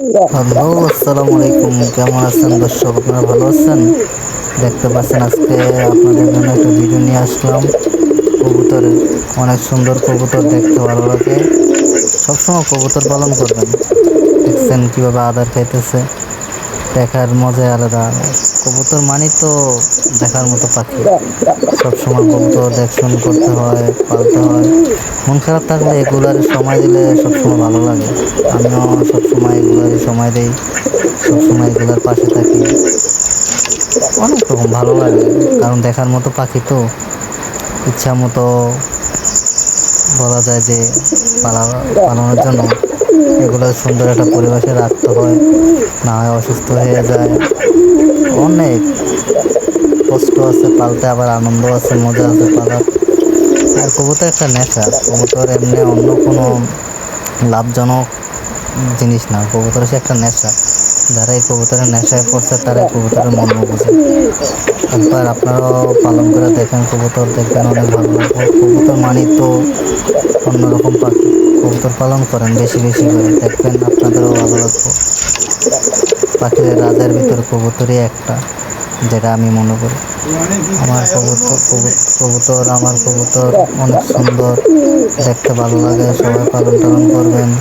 Hello, আসসালামু আলাইকুম। কেমন আছেন দর্শক? আপনারা ভালো আছেন? দেখতে পাচ্ছেন আজকে আপনাদের জন্য একটা ভিডিও নিয়ে আসলাম। কবুতর, অনেক সুন্দর কবুতর দেখতে ভালো লাগে। সবসময় কবুতর পালন করবেন। দেখছেন কীভাবে আদার খাইতেছে। দেখার মজাই আলাদা। কবুতর মানে তো দেখার মতো পাখি। সবসময় কবুতর দেখশন করতে হয়, পালতে হয়। মন খারাপ থাকলে এগুলার সময় দিলে সবসময় ভালো লাগে। আমিও সবসময় এগুলার সময় দিই। সবসময় এগুলার পাশে থাকি। অনেক রকম ভালো লাগে। কারণ দেখার মতো পাখি তো ইচ্ছা মতো বলা যায় যে পালা পালানোর জন্য এগুলো সুন্দর একটা পরিবেশে রাখতে হয়, না হয় অসুস্থ হয়ে যায়। অনেক কষ্ট আছে, পালতে আবার আনন্দ আছে, মজা আছে পালার। আর কবুতর একটা নেশা, কবুতর এমনি অন্য কোনো লাভজনক জিনিস না, কবুতর হচ্ছে একটা নেশা। যারা এই কবুতরের নেশায় পড়ছে, তারা কবুতরের মর্ম বোঝে। একবার আপনারাও পালন করে দেখেন, কবুতর দেখবেন অনেক ভালো লাগবে। কবুতর মানি তো অন্যরকম পাখি। কবুতর পালন করেন বেশি বেশি করে, দেখবেন আপনাদেরও ভালো লাগবে। পাখিদের রাজার ভিতর কবুতরই একটা, যেটা আমি মনে করি। আমার কবুতর কবু- কবুতর, আমার কবুতর অনেক সুন্দর, দেখতে ভালো লাগে, সবাই পালন টালন করবেন।